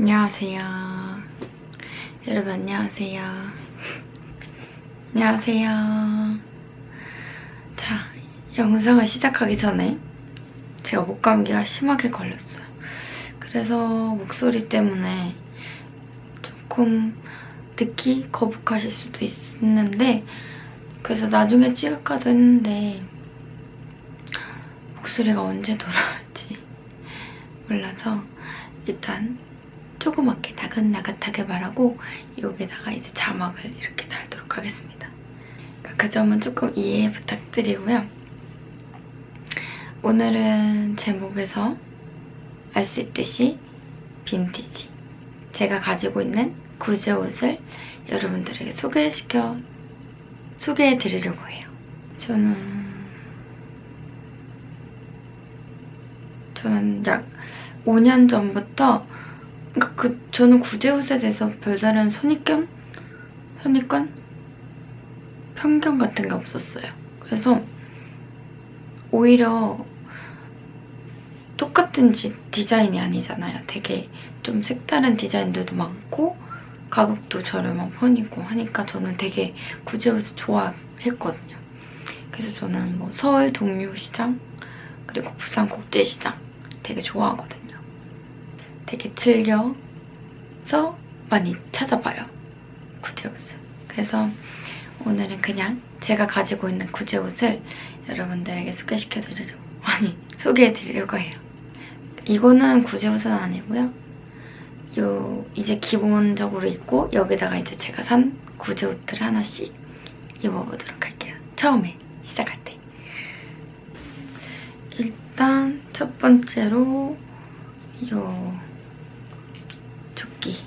안녕하세요. 여러분 안녕하세요. 안녕하세요. 자, 영상을 시작하기 전에 제가 목감기가 심하게 걸렸어요. 그래서 목소리 때문에 조금 듣기 거북하실 수도 있는데 그래서 나중에 찍을까도 했는데 목소리가 언제 돌아올지 몰라서 일단 조그맣게 나긋나긋하게 말하고 여기다가 이제 자막을 이렇게 달도록 하겠습니다. 그러니까 그 점은 조금 이해 부탁드리고요. 오늘은 제목에서 알 수 있듯이 빈티지 제가 가지고 있는 구제 옷을 여러분들에게 소개시켜 소개해 드리려고 해요. 저는 저는 약 5년 전부터 그러니까 그 저는 구제 옷에 대해서 별다른 선입견 선입관 편견 같은 게 없었어요. 그래서 오히려 똑같은 지, 디자인이 아니잖아요. 되게 좀 색다른 디자인들도 많고 가격도 저렴한 편이고 하니까 저는 되게 구제 옷을 좋아했거든요. 그래서 저는 뭐 서울 동묘시장 그리고 부산 국제시장 되게 좋아하거든요. 되게 즐겨서 많이 찾아봐요. 구제 옷을. 그래서 오늘은 그냥 제가 가지고 있는 구제 옷을 여러분들에게 소개시켜 드리려고 아니 소개해 드리려고 해요. 이거는 구제 옷은 아니고요. 요 이제 기본적으로 입고 여기다가 이제 제가 산 구제 옷들을 하나씩 입어보도록 할게요. 처음에 시작할 때. 일단 첫 번째로 요 조끼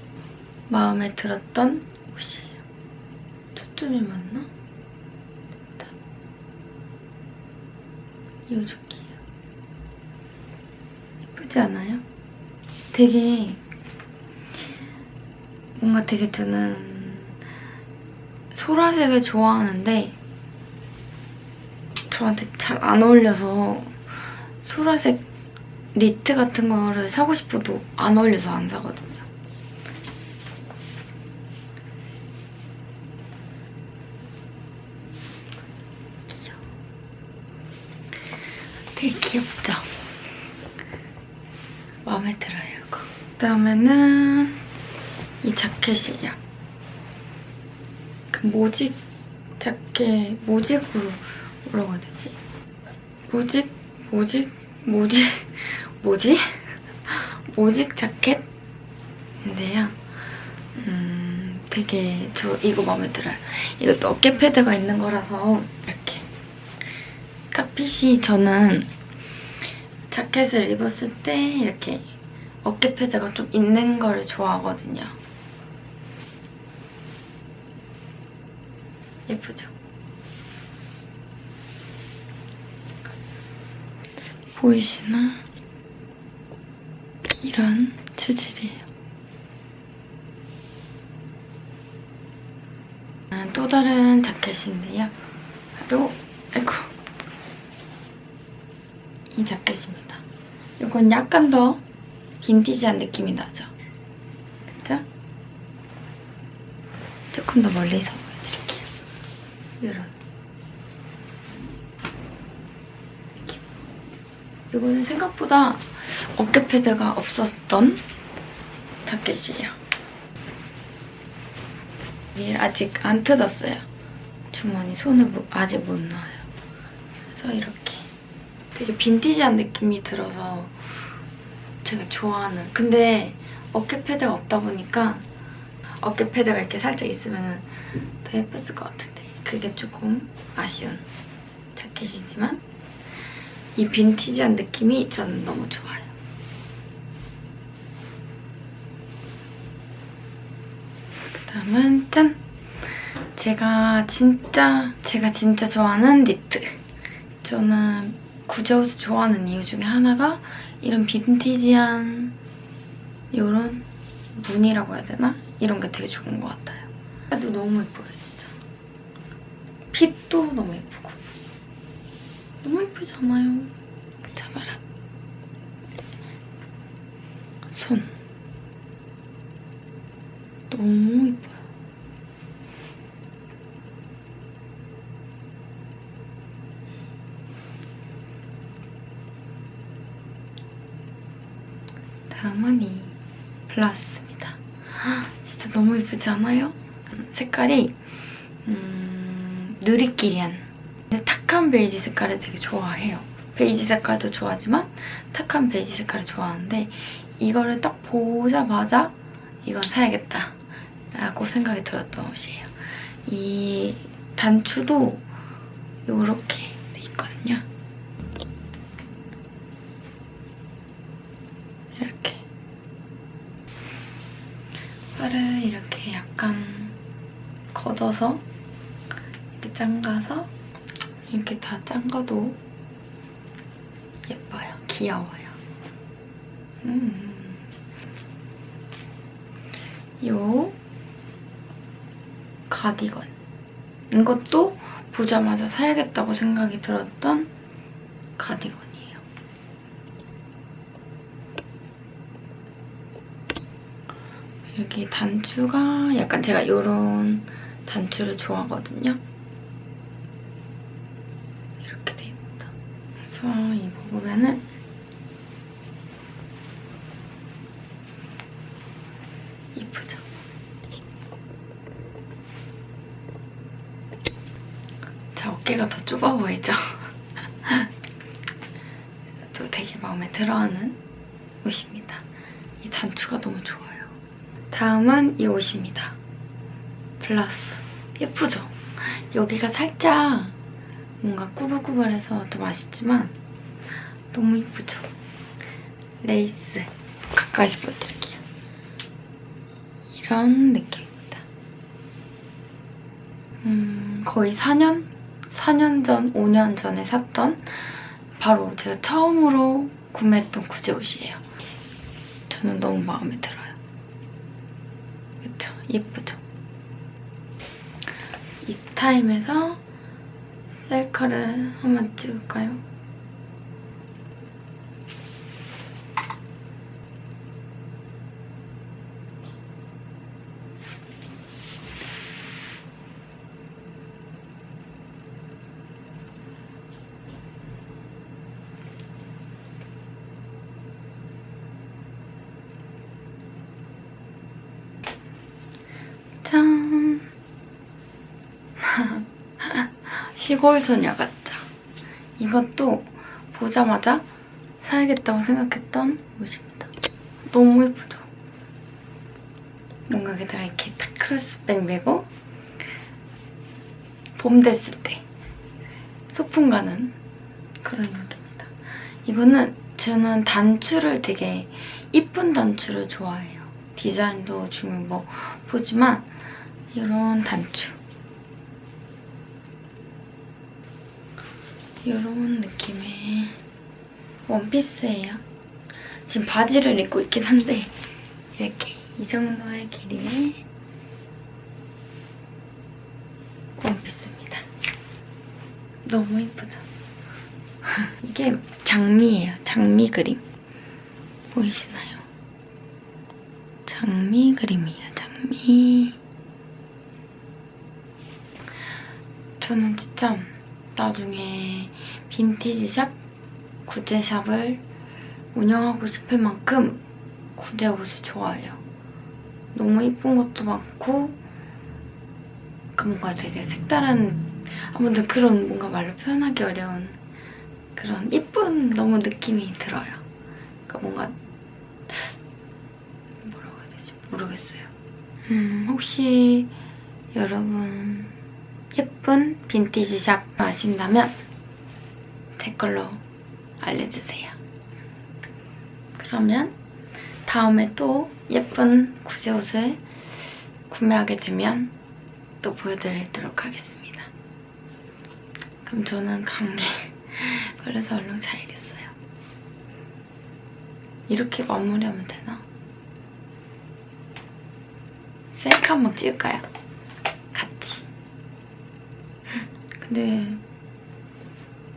마음에 들었던 옷이에요. 초점이 맞나? 요 조끼예요. 예쁘지 않아요? 되게 뭔가 되게 저는 소라색을 좋아하는데 저한테 잘 안 어울려서 소라색 니트 같은 거를 사고 싶어도 안 어울려서 안 사거든요. 귀여워. 귀엽죠? 마음에 들어요, 이거. 그다음에는 이 자켓이에요. 그 모직 자켓, 모직으로 뭐라고 해야 되지? 모직? 모직? 모직? 뭐지? 모직 자켓인데요. 음, 되게 저 이거 마음에 들어요. 이것도 어깨 패드가 있는 거라서 핏이 저는 자켓을 입었을 때 이렇게 어깨 패드가 좀 있는 걸 좋아하거든요. 예쁘죠? 보이시나? 이런 재질이에요. 아, 또 다른 자켓인데요. 바로 아이고 이 자켓입니다. 이건 약간 더 빈티지한 느낌이 나죠? 그죠? 조금 더 멀리서 보여드릴게요. 이런 이거는 생각보다 어깨 패드가 없었던 자켓이에요. 이 아직 안 뜯었어요. 주머니 손을 못- 아직 못 넣어요. 그래서 이렇게 되게 빈티지한 느낌이 들어서 제가 좋아하는 근데 어깨 패드가 없다 보니까 어깨 패드가 이렇게 살짝 있으면 더 예뻤을 것 같은데 그게 조금 아쉬운 자켓이지만 이 빈티지한 느낌이 저는 너무 좋아요. 그다음은 짠! 제가 진짜 제가 진짜 좋아하는 니트. 저는 구제 옷을 좋아하는 이유 중에 하나가 이런 빈티지한 이런 무늬라고 해야 되나? 이런 게 되게 좋은 것 같아요. 그래도 너무 예뻐요, 진짜. 핏도 너무 예쁘고. 너무 예쁘잖아요. 잡아라. 손. 너무 블라우스입니다. 헉, 진짜 너무 예쁘지 않아요? 색깔이 음, 누리끼리한 탁한 베이지 색깔을 되게 좋아해요. 베이지 색깔도 좋아하지만 탁한 베이지 색깔을 좋아하는데 이거를 딱 보자마자 이건 사야겠다 라고 생각이 들었던 옷이에요. 이 단추도 이렇게 돼 있거든요. 이렇게 뼈를 이렇게 약간 걷어서 이렇게 잠가서 이렇게 다 잠가도 예뻐요. 귀여워요. 음. 요 가디건 이것도 보자마자 사야겠다고 생각이 들었던 가디건이에요. 여기 단추가 약간 제가 이런 단추를 좋아하거든요. 이렇게 돼 있다. 그래서 이거 보면은 이쁘죠? 제 어깨가 더 좁아 보이죠? 또 되게 마음에 들어하는 옷입니다. 이 단추가 너무 좋아요. 다음은 이 옷입니다. 블라우스. 예쁘죠? 여기가 살짝 뭔가 꾸불꾸불해서 좀 아쉽지만 너무 예쁘죠? 레이스. 가까이서 보여드릴게요. 이런 느낌입니다. 음, 거의 4년? 4년 전, 5년 전에 샀던 바로 제가 처음으로 구매했던 구제 옷이에요. 저는 너무 마음에 들어요. 예쁘죠? 이 타임에서 셀카를 한번 찍을까요? 짠! 시골 소녀 같죠? 이것도 보자마자 사야겠다고 생각했던 옷입니다. 너무 예쁘죠? 뭔가 게다가 이렇게 딱 크로스백 메고 봄 됐을 때 소풍 가는 그런 룩입니다. 이거는 저는 단추를 되게 이쁜 단추를 좋아해요. 디자인도 중요 뭐 보지만 이런 단추 이런 느낌의 원피스예요. 지금 바지를 입고 있긴 한데 이렇게 이 정도의 길이의 원피스입니다. 너무 예쁘죠? 이게 장미예요. 장미 그림. 보이시나요? 장미 그림이에요. 장미. 저는 진짜 나중에 빈티지샵, 구제샵을 운영하고 싶을 만큼 구제 옷을 좋아해요. 너무 이쁜 것도 많고 그 뭔가 되게 색다른 아무튼 그런 뭔가 말로 표현하기 어려운 그런 이쁜 너무 느낌이 들어요. 그러니까 뭔가 뭐라고 해야 되지 모르겠어요. 음 혹시 여러분 예쁜 빈티지 샵 아신다면 댓글로 알려주세요. 그러면 다음에 또 예쁜 구제 옷을 구매하게 되면 또 보여드리도록 하겠습니다. 그럼 저는 감기 걸려서 얼른 자야겠어요. 이렇게 마무리하면 되나? 셀카 한번 찍을까요? 같이. 근데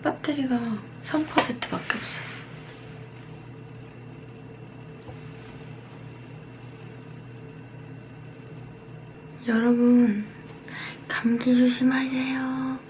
배터리가 3%밖에 없어요. 여러분 감기 조심하세요.